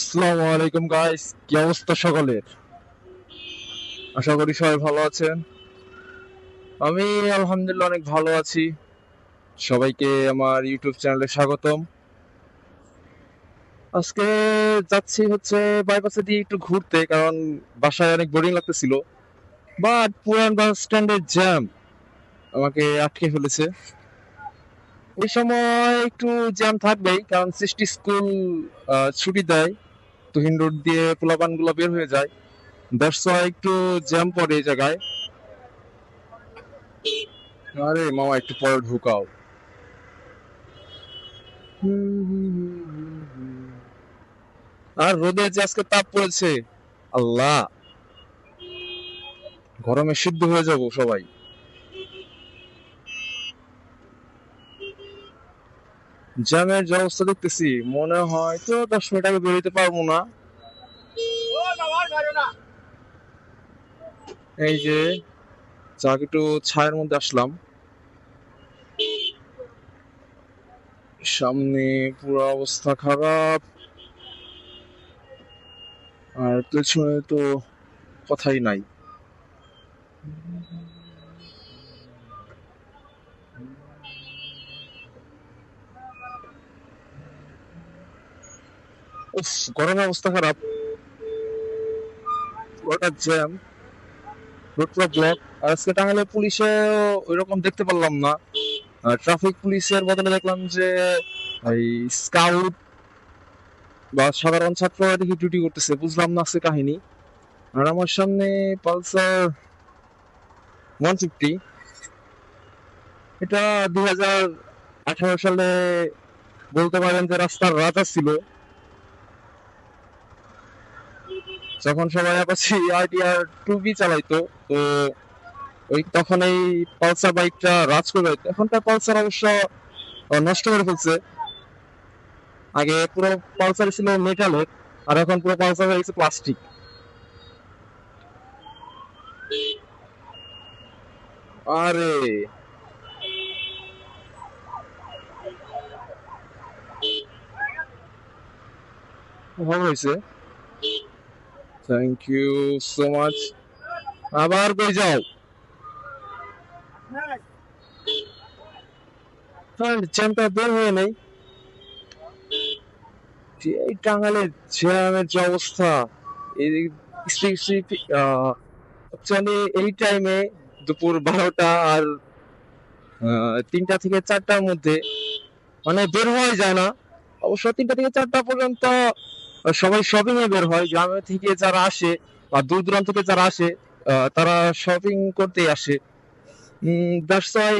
আসসালামু আলাইকুম গাইস কি অবস্থা সকলের? আশা করি সবাই ভালো আছেন। আমি আলহামদুলিল্লাহ অনেক ভালো আছি। সবাইকে আমার ইউটিউব চ্যানেলে স্বাগতম। আজকে যাচ্ছি হচ্ছে বাইপাসে দিয়ে একটু ঘুরতে, কারণ বাসায় অনেক বোরিং লাগতেছিল। বাট পুরান বাস স্ট্যান্ডের জ্যাম আমাকে আটকে ফেলেছে। এই সময় একটু জ্যাম থাকবেই, কারণ সৃষ্টি স্কুল ছুটি দেয়। তুহিন রোড দিয়ে পোলাপানগুলো বের হয়ে যায়। দ্যাটস একটু জ্যাম পড়ে এই জায়গায়। আরে মামা, একটু পরে ঢুকাও। আর রোদে যে আজকে তাপ পড়েছে, আল্লাহ। গরমে সিদ্ধ হয়ে যাব সবাই। জ্যামের যে অবস্থা দেখতেছি, মনে হয় তো দশ মিনিট আগে বেরোতে পারব না। এই যে যাক একটু ছায়ের মধ্যে আসলাম। সামনে পুরো অবস্থা খারাপ। আর পেছনে তো কথাই নাই। উফ অবস্থা খারাপ। জ্যাম ব্লক আর আজকে টাঙ্গাইলে পুলিশে ওইরকম দেখতে পারলাম না। ট্রাফিক পুলিশের বদলে দেখলাম যে, এই স্কাউট বা সাধারণ ছাত্ররা দেখি ডিউটি করতেছে। বুঝলাম না আজকে কাহিনী। আর আমার সামনে পালসার ওয়ান ফিফটি এটা দুই হাজার আঠারো সালে বলতে পারেন যে রাস্তার রাজা ছিল। যখন সবাই আপাসি আইডিআর টু বি চালাইতো, তো ওই তখন এই পালসার বাইকটা রাজ করে এখনকার পালসার অবশ্য নষ্ট করে ফেলছে। আগে পুরো পালসার ছিল মেটালের, আর এখন পুরো পালসার হয়ে গেছে প্লাস্টিক আরে! ভালো হয়েছে থ্যাংক ইউ সো মাচ আবার কই যাও? জ্যামটা বের হয়ে নেই। এই টাঙ্গালের জ্যামের যে অবস্থা, এই টাইমে দুপুর বারোটা আর তিনটা থেকে চারটার মধ্যে মানে বের হওয়াই যায় না। অবশ্য তিনটা থেকে চারটা পর্যন্ত সবাই শপিং এ বের হয়। গ্রামে থেকে যারা আসে বা দূর দূরান্ত থেকে যারা আসে তারা শপিং করতে আসে। দ্যাটস ওয়াই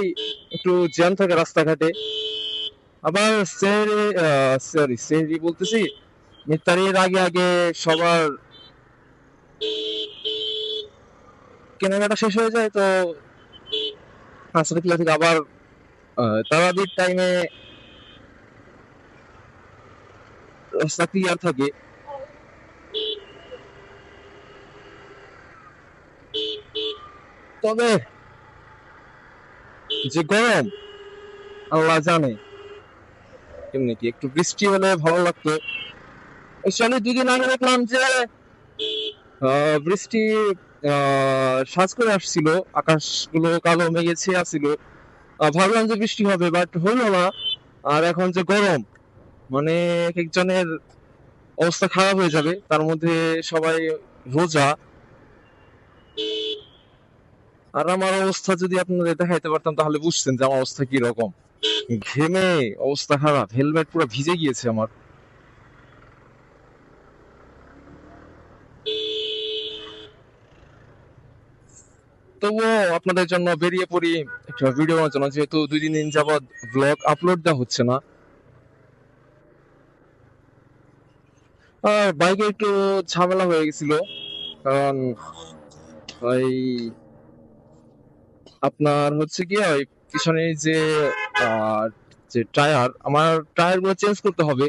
একটু জ্যাম থাকে রাস্তাঘাটে। আবার সরি সেহরি বলতেছি ইফতারির আগে আগে সবার কেনাকাটা শেষ হয়ে যায়, তো আসলে থেকে আবার তারাবির টাইমে তবে যে গরম, আল্লাহ জানে। এমনি কি একটু বৃষ্টি হলে ভালো লাগতো। অ্যাকচুয়ালি দুদিন আগে দেখলাম যে বৃষ্টি সাজ করে আসছিল। আকাশগুলো কালো মেঘে ছেয়ে আসছিল ভাবলাম যে বৃষ্টি হবে বাট হইল না। আর এখন যে গরম মানে এক একজনের অবস্থা খারাপ হয়ে যাবে, তার মধ্যে সবাই রোজা। আর আমার অবস্থা যদি আপনাদের দেখাইতে পারতাম, তাহলে বুঝতেন যে আমার অবস্থা কি রকম ঘেমে অবস্থা খারাপ, হেলমেট পুরো ভিজে গিয়েছে আমার। তবুও আপনাদের জন্য বেরিয়ে পড়ি একটা ভিডিও জন্য, যেহেতু দুই দিন যাবৎ ব্লগ আপলোড দেওয়া হচ্ছে না। বাইকে একটু ঝামেলা হয়ে গেছিল। কারণ ওই আপনার হচ্ছে কি, ওই পিছনে যে যে টায়ার, আমার টায়ারগুলো চেঞ্জ করতে হবে।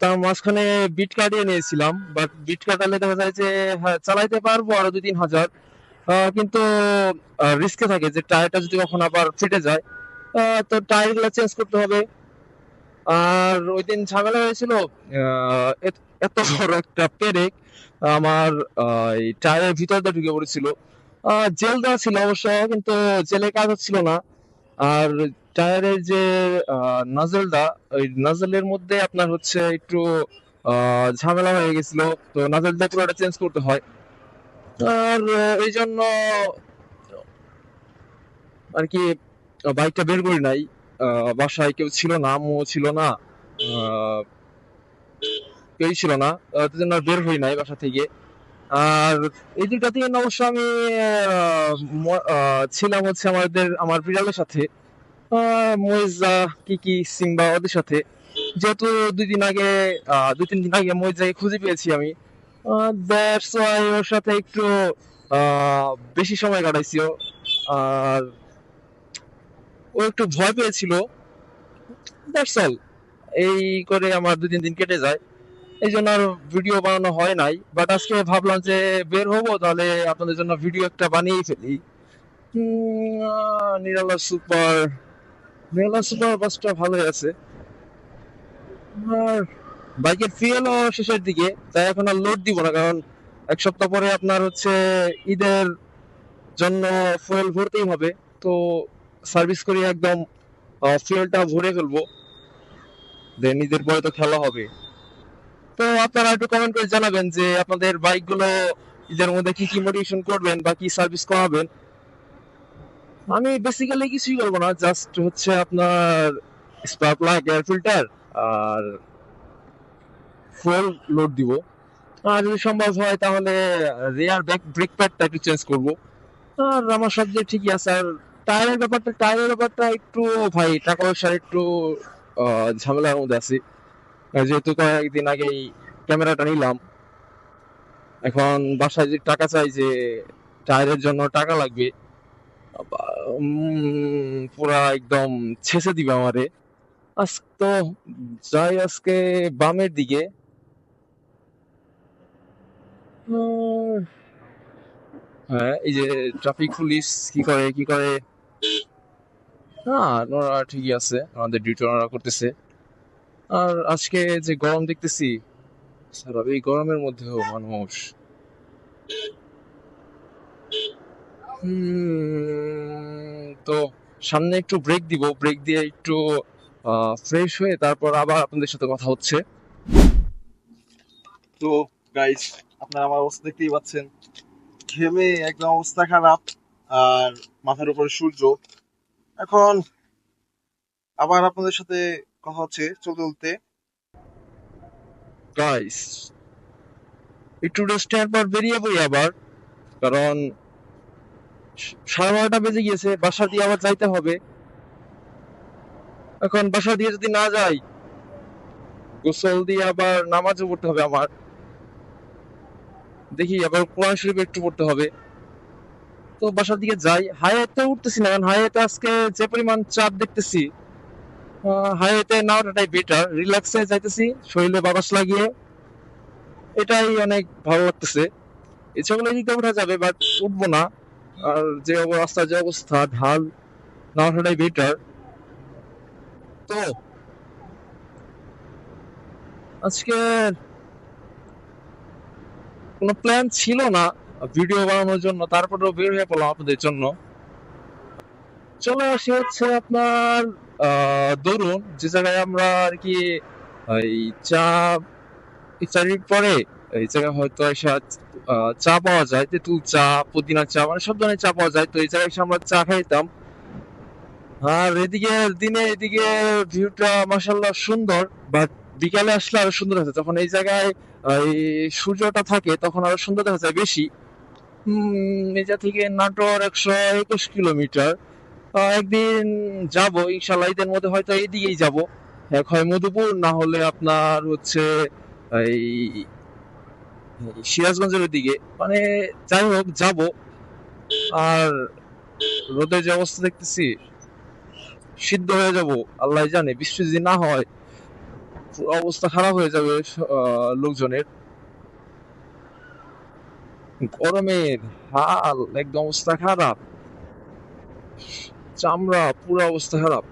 তার মাঝখানে বিট কাটিয়ে নিয়েছিলাম বাট বিট কাটালে দেখা যায় যে হ্যাঁ চালাইতে পারব আরও দুই তিন হাজার। কিন্তু রিস্কে থাকে যে টায়ারটা যদি কখন আবার ফেটে যায় তো টায়ারগুলো চেঞ্জ করতে হবে। আর ওই দিন ঝামেলা হয়েছিল এত- বড় একটা পেরেক আমার টায়ারের ভিতর দিয়ে ঢুকে পড়েছিল। জেল দেওয়া ছিল অবশ্য, কিন্তু জেলে কাজ হচ্ছিল না। আর টায়ারের যে নাজেলটা ওই নাজেলের মধ্যে আপনার হচ্ছে একটু ঝামেলা হয়ে গেছিল। তো নাজেলটা পুরোটা চেঞ্জ করতে হয়। আর এই জন্য আর কি বাইকটা বের করি নাই। বাসায় কেউ ছিল না আম্মু ছিল না কেউই ছিল না আহ, তো জন্য বের হই নাই বাসা থেকে। আর এই দুটা দিন অবশ্য আমি ম- ছিলাম হচ্ছে আমাদের আমার বিড়ালের সাথে। আহ, কি কিকি সিম্বা ওদের সাথে। যেহেতু দুই দিন আগে দুই তিন দিন আগে মইজাকে খুঁজে পেয়েছি আমি। ওর সাথে একটু বেশি সময় কাটাইছি। আর ও একটু ভয় পেয়েছিল। দ্যাটস অল এই করে আমার দুই তিন দিন কেটে যায়। এই জন্য আর ভিডিও বানানো হয় নাই। বাট আজকে ভাবলাম যে বের হব, তাহলে আপনাদের জন্য ভিডিও একটা বানিয়েই ফেলি। নিরালা সুপার। নিরালা সুপার বাসটা ভালোই আছে। আর বাইকের ফিয়েলও শেষের দিকে, তাই এখন আর লোড দিব না, কারণ এক সপ্তাহ পরে আপনার হচ্ছে ঈদের জন্য ফুয়েল ভরতেই হবে। তো সার্ভিস করে একদম ফুয়েলটা ভরে ফেলব। দেন ঈদের পরে তো খেলা হবে। তো আপনারা একটু কমেন্ট করে জানাবেন যে আপনাদের বাইকগুলো ঈদের মধ্যে কি কি মডিফিকেশন করবেন বা কি সার্ভিস করাবেন। আমি বেসিক্যালি কিছুই করব না জাস্ট হচ্ছে আপনার স্পার্ক প্লাগ এয়ার ফিল্টার আর ফুয়েল লোড দিব। আর যদি সম্ভব হয় তাহলে রেয়ার ব্যাক ব্রেক প্যাডটা একটু চেঞ্জ করব। আর আমার সব ঠিকই আছে, আর টায়ারের ব্যাপারটা টায়ারের ব্যাপারটা একটু, ভাই টাকা পয়সার একটু ঝামেলার মধ্যে আছি। যেহেতু কয়েকদিন আগেই ক্যামেরাটা নিলাম, এখন বাসায় যে টাকা চাই যে টায়ারের জন্য টাকা লাগবে পুরা একদম ছেঁচে দিবে আমারে। আজ তো যাই আজকে বামের দিকে। হ্যাঁ এই যে ট্রাফিক পুলিশ কি করে কি করে? ওরা ঠিকই আছে, আমাদের ডিউটি করতেছে। আর আজকে যে গরম দেখতেছি এই গরমের মধ্যেও মানুষ। তো সামনে একটু ব্রেক দিব ব্রেক দিয়ে একটু ফ্রেশ হয়ে তারপর আবার আপনাদের সাথে কথা হচ্ছে। তো গাইজ আপনারা আমার অবস্থা দেখতেই পাচ্ছেন। ঘেমে একদম অবস্থা খারাপ, আর মাথার উপরে সূর্য। এখন আবার আপনাদের সাথে কথা হচ্ছে চলতে চলতে। গাইস একটু বেরিয়ে পড়ি আবার, কারণ সাড়ে বারোটা বেজে গিয়েছে, বাসা দিয়ে আবার যাইতে হবে। এখন বাসা দিয়ে যদি না যাই, গোসল দিয়ে আবার নামাজও পড়তে হবে আমার। দেখি আবার কোরআন শরীফ একটু পড়তে হবে। তো বাসার দিকে যাই। হাইওয়েতে উঠতেছি না, কারণ হাইওয়েতে আজকে যে পরিমাণ চাপ দেখতেছি হাইওয়েতে না ওঠাটাই বেটার রিল্যাক্সে যাইতেছি, শরীরে বাতাস লাগিয়ে। এটাই অনেক ভালো লাগতেছে। ইচ্ছাগুলো দিকে ওঠা যাবে বাট উঠবো না। আর যে রাস্তার যে অবস্থা, ঢাল না ওঠাটাই বেটার তো, আজকে কোনো প্ল্যান ছিল না। ভিডিও বানানোর জন্য, তারপরেও বের হয়ে পড়লাম আপনাদের জন্য। চলে আসি হচ্ছে আপনার দরুন যে জায়গায় আমরা আর কি, এই চা ইফতারির পরে, এই জায়গায় হয়তো চা পাওয়া যায়, তেঁতুল চা, পুদিনা চা মানে সব ধরনের চা পাওয়া যায়। তো এই জায়গায় আমরা চা খাইতাম। আর এদিকে দিনে এদিকে ভিউটা মাসাল্লাহ সুন্দর বাট বিকালে আসলে আরও সুন্দর হচ্ছে যখন এই জায়গায়, এই সূর্যটা থাকে, তখন আরও সুন্দর দেখা যায় বেশি। মেজা থেকে নাটোর একশো একুশ কিলোমিটার। একদিন যাব ইনশাল্লাহ ঈদের মধ্যে হয়তো এইদিকেই যাব। এক হয় মধুপুর, না হলে আপনার হচ্ছে এই সিরাজগঞ্জের দিকে মানে যাই হোক, যাব। আর রোদের যে অবস্থা দেখতেছি, সিদ্ধ হয়ে যাব আল্লাহ জানে। বৃষ্টি যদি না হয় অবস্থা খারাপ হয়ে যাবে লোকজনের। গরমের হাল, একদম অবস্থা খারাপ। চামড়া, পুরো অবস্থা খারাপ।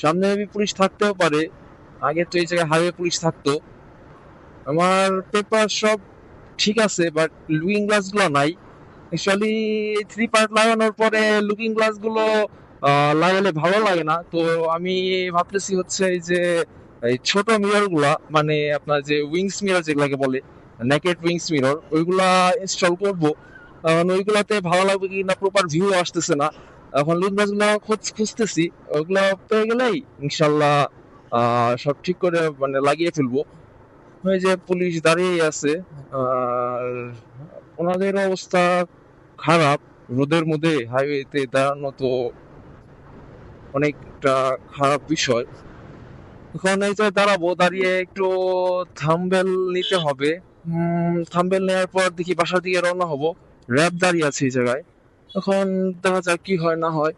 সামনে মেবি পুলিশ থাকতেও পারে। আগে তো এই জায়গায় হাইওয়ে পুলিশ থাকতো। আমার পেপার সব ঠিক আছে বাট লুকিং গ্লাসগুলো নাই। অ্যাকচুয়ালি থ্রি পার্ট লাগানোর পরে লুকিং গ্লাসগুলো লাগালে ভালো লাগে না। তো আমি ভাবতেছি হচ্ছে এই যে এই ছোট মিররগুলা মানে আপনার যে উইংস মিরর যেগুলাকে বলে নেকেড উইংস মিরর ওইগুলা ইনস্টল করব। কারণ ওইগুলাতে ভালো লাগবে কি না প্রপার ভিউ আসতেছে না। এখন লুকিং গ্লাস খোঁজ- খুঁজতেছি, ওইগুলো পেয়ে গেলেই ইনশাল্লাহ সব ঠিক করে মানে লাগিয়ে ফেলব। ওই যে পুলিশ দাঁড়িয়ে আছে, আর ওনাদের অবস্থা খারাপ, রোদের মধ্যে হাইওয়েতে দাঁড়ানো তো অনেকটা খারাপ বিষয়। এখন এই দাঁড়াবো, দাঁড়িয়ে একটু থাম্বেল নিতে হবে। থাম্বেল নেওয়ার পর দেখি বাসার দিকে রওনা হব। র্যাব দাঁড়িয়ে আছে এই জায়গায়। এখন দেখা যাক কি হয়, না হয়।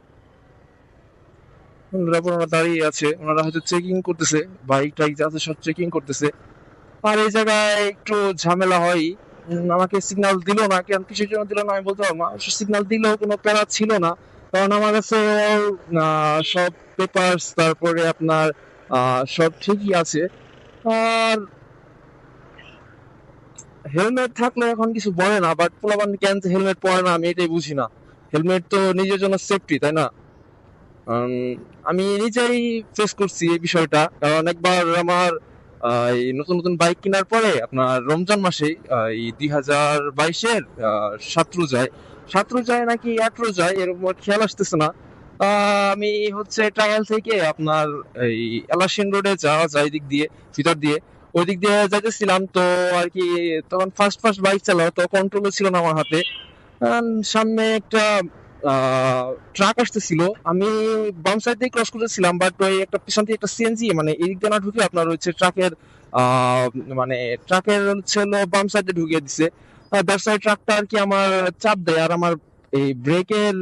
র্যাব ওনারা দাঁড়িয়ে আছে। ওনারা হয়তো চেকিং করতেছে, বাইক টাইক যা আছে সব চেকিং করতেছে। আর এই জায়গায় একটু ঝামেলা হয়। আমাকে সিগনাল দিল না, কেন কিসের জন্য দিল না আমি বলতে পারব না। সিগন্যাল দিলেও কোনো প্যারা ছিল না। কারণ আমার কাছে সব পেপারস তারপরে আপনার সব ঠিকই আছে। আর হেলমেট থাকলে এখন কিছু বলে না বাট পোলাপান কেন হেলমেট পরে না, আমি এটাই বুঝি না। হেলমেট তো নিজের জন্য সেফটি তাই না? আমি নিজেই ফেস করছি এই বিষয়টা। কারণ একবার আমার এই নতুন নতুন বাইক কেনার পরে, আপনার রমজান মাসে এই দুই হাজার বাইশের সাতরু যায়। সাতরু যায় নাকি আটরু যায় এরকম খেয়াল আসতেছে না। আমি হচ্ছে টাঙ্গাইল থেকে আপনার এই এলাসিন রোডে যাওয়া যায় দিক দিয়ে, ভিতর দিয়ে। ওই দিক দিয়ে যাইতেছিলাম তো আর কি তখন ফার্স্ট ফার্স্ট বাইক চালাও তো কন্ট্রোলও ছিল না আমার হাতে। সামনে একটা ট্রাক আসতেছিল। আমি বাম সাইড দিয়ে ক্রস করতেছিলাম বাট ওই একটা পিছন থেকে একটা সিএনজি মানে এই দিক দিয়ে না ঢুকে আপনার হচ্ছে ট্রাকের মানে ট্রাকের হচ্ছে বাম সাইডে ঢুকিয়ে দিছে। ওয়াই ট্রাকটা আর কি আমার চাপ দেয়। আর আমার এই ব্রেকের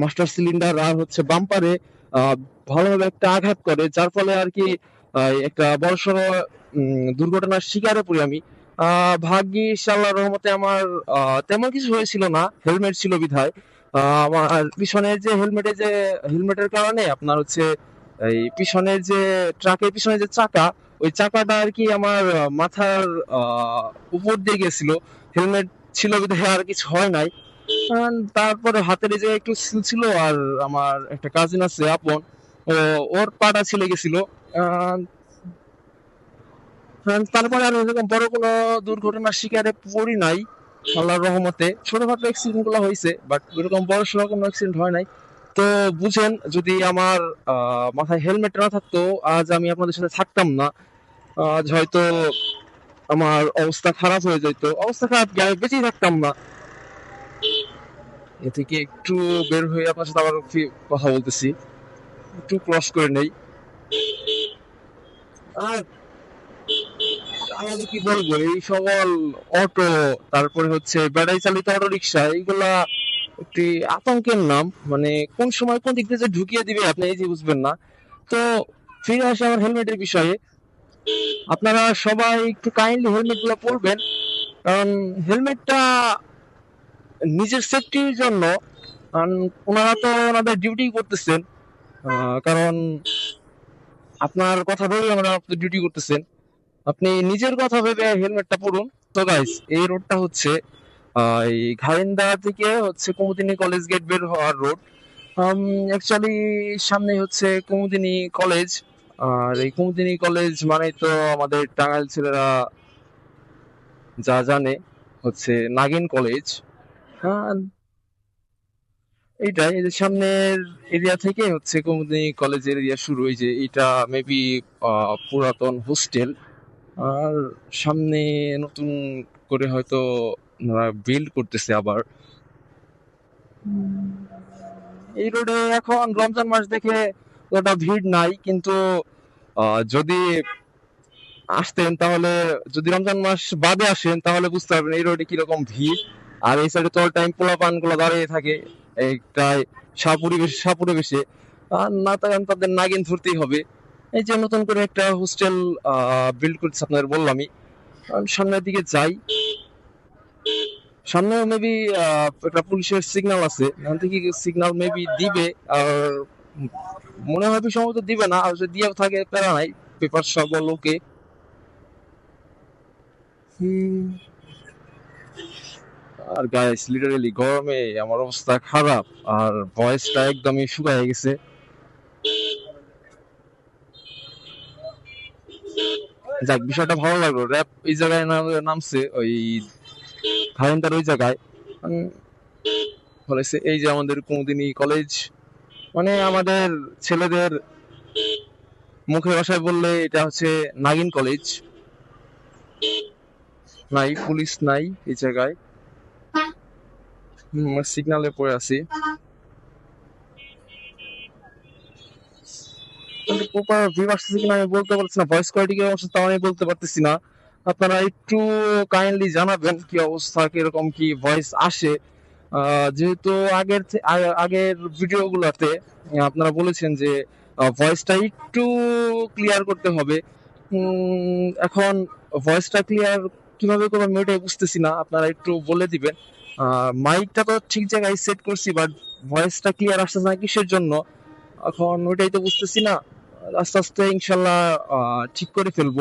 মাস্টার সিলিন্ডার আর হচ্ছে বাম্পারে ভালোভাবে একটা আঘাত করে, যার ফলে আর কি একটা বড়সড় দুর্ঘটনার শিকারে পড়ি আমি। ভাগ্যিস আল্লাহর রহমতে আমার তেমন কিছু হয়েছিল না, হেলমেট ছিল বিধায়। আমার পিছনের যে হেলমেটে যে, হেলমেটের কারণে আপনার হচ্ছে এই পিছনের যে ট্রাকের পিছনে যে চাকা ওই চাকাটা আর কি আমার মাথার উপর দিয়ে গেছিল। হেলমেট ছিল বিধায় আর কিছু হয় নাই। তারপরে হাতের যে একটু ছিল ছিল আর আমার একটা কাজিন আছে, আপন ওর পাটা ছিলে গেছিল। তারপরে আর এরকম বড় কোনো দুর্ঘটনার শিকারে পড়ি নাই, আল্লাহর রহমতে। ছোটখাটো অ্যাক্সিডেন্টগুলো হয়েছে বাট এরকম বড় সড়ো কোনো অ্যাক্সিডেন্ট হয় নাই। তো বুঝেন, যদি আমার মাথায় হেলমেট না থাকতো, আজ আমি আপনাদের সাথে থাকতাম না। আজ হয়তো আমার অবস্থা খারাপ হয়ে যেত। অবস্থা খারাপ আমি বেঁচেই থাকতাম না। এ থেকে একটু বের হয়ে আপনার সাথে আবার কথা বলতেছি। একটু ক্রস করে নেই। আর আমি কি বলব? এই সকল অটো তারপরে হচ্ছে ব্যাটারি চালিত অটো রিক্সা এইগুলা একটি আতঙ্কের নাম মানে কোন সময় কোন দিক দিয়ে ঢুকিয়ে দিবে আপনি এই যে বুঝবেন না। তো ফিরে আসে আমার হেলমেটের বিষয়ে। আপনারা সবাই একটু কাইন্ডলি হেলমেটগুলো পরবেন, কারণ হেলমেটটা নিজের সেফটির জন্য, কারণ ওনারা তো ওনাদের ডিউটি করতেছেন। কারণ আপনার কথা ভেবে ওনারা ডিউটি করতেছেন। আপনি নিজের কথা ভেবে হেলমেটটা পরুন। তো গাইস এই রোডটা হচ্ছে এই ঘাইন্দা থেকে হচ্ছে কুমুদিনী কলেজ গেট বের হওয়ার রোড অ্যাকচুয়ালি সামনে হচ্ছে কুমুদিনী কলেজ আর এই কুমুদিনী কলেজ মানে তো আমাদের টাঙ্গাইল ছেলেরা যা জানে, হচ্ছে নাগিন কলেজ হ্যাঁ এইটাই, এই যে সামনের এরিয়া থেকে হচ্ছে কুমুদিনী কলেজের এরিয়া শুরু, এই যে এটা মেবি পুরাতন হোস্টেল আর সামনে নতুন করে হয়তো বিল্ড করতেছে আবার। এই রোডে এখন রমজান মাস দেখে ওটা ভিড় নাই, কিন্তু যদি আসতেন তাহলে, যদি রমজান মাস বাদে আসেন তাহলে বুঝতে পারবেন এই রোডে কীরকম ভিড়। আর এই সাইডে তো টাইম পোলাপানগুলো দাঁড়িয়ে থাকে একটাই সাপরিবেশ, সাপরিবেশে। আর না তখন তাদের নাগিন ধরতেই হবে। এই যে নতুন করে একটা হোস্টেল বিল্ড করছে আপনাদের বললামই। সামনের দিকে যাই। সামনে মেবি একটা পুলিশের সিগন্যাল আছে। এখান থেকে সিগন্যাল মেবি দিবে, আর মনে হয় সম্ভবত দিবে না, আর যদি থাকে, প্যারা নাই, পেপার সব লোকে। আর গাইস লিটারেলি গরমে আমার অবস্থা খারাপ, আর ভয়েসটা একদমই শুকায় গেছে। যাক, বিষয়টা ভালো লাগল। র্যাপ এই জায়গায় নামছে, ওই ভাইন্দার ওই জায়গায়? বলেছে, এই যে আমাদের কুমুদিনী কলেজ মানে আমাদের ছেলেদের মুখে ভাষায় বললে এটা হচ্ছে নাগিন কলেজ নাই, পুলিশ নাই এই জায়গায়। সিগনালে পড়ে আছি। প্রপার ভিউ আসতেছে কিনা আমি বলতে পারছি না ভয়েস কোয়ালিটি কি অবস্থা তাও আমি বলতে পারতেছি না। আপনারা একটু কাইন্ডলি জানাবেন কি অবস্থা, কীরকম কি ভয়েস আসে। যেহেতু আগের আগের ভিডিওগুলোতে আপনারা বলেছেন যে ভয়েসটা একটু ক্লিয়ার করতে হবে। এখন ভয়েসটা ক্লিয়ার কীভাবে করব আমি বুঝতেছি না, আপনারা একটু বলে দিবেন। মাইকটা তো ঠিক জায়গায় সেট করছি বাট ভয়েসটা ক্লিয়ার আসতেছে না কিসের জন্য? এখন ওইটাই তো বুঝতেছি না। আস্তে আস্তে ইনশাল্লাহ ঠিক করে ফেলব।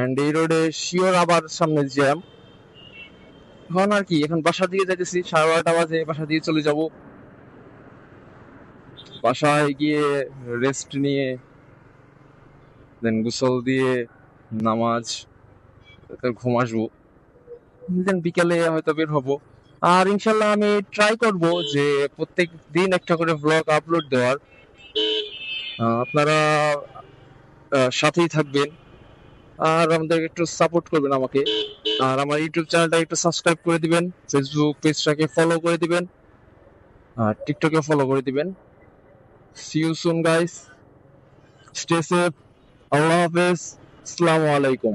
এন্ড এই রোডে শিওর আবার সামনে জ্যাম এখন আর কি, এখন বাসা দিয়ে যাইতেছি, সাড়ে বারোটা বাজে বাসা দিয়ে চলে যাব। বাসায় গিয়ে রেস্ট নিয়ে দেন গোসল দিয়ে, নামাজ ঘুম আসব। দেন বিকালে হয়তো বের হব। আর ইনশাল্লাহ আমি ট্রাই করব যে প্রত্যেক দিন একটা করে ব্লগ আপলোড দেওয়ার। আপনারা সাথেই থাকবেন। আর আমাদের একটু সাপোর্ট করবেন আমাকে। আর আমার ইউটিউব চ্যানেলটা একটু সাবস্ক্রাইব করে দিবেন ফেসবুক পেজটাকে ফলো করে দিবেন, আর টিকটকে ফলো করে দিবেন। See you soon guys stay safe আল্লাহ হাফেজ। আসসালামু আলাইকুম।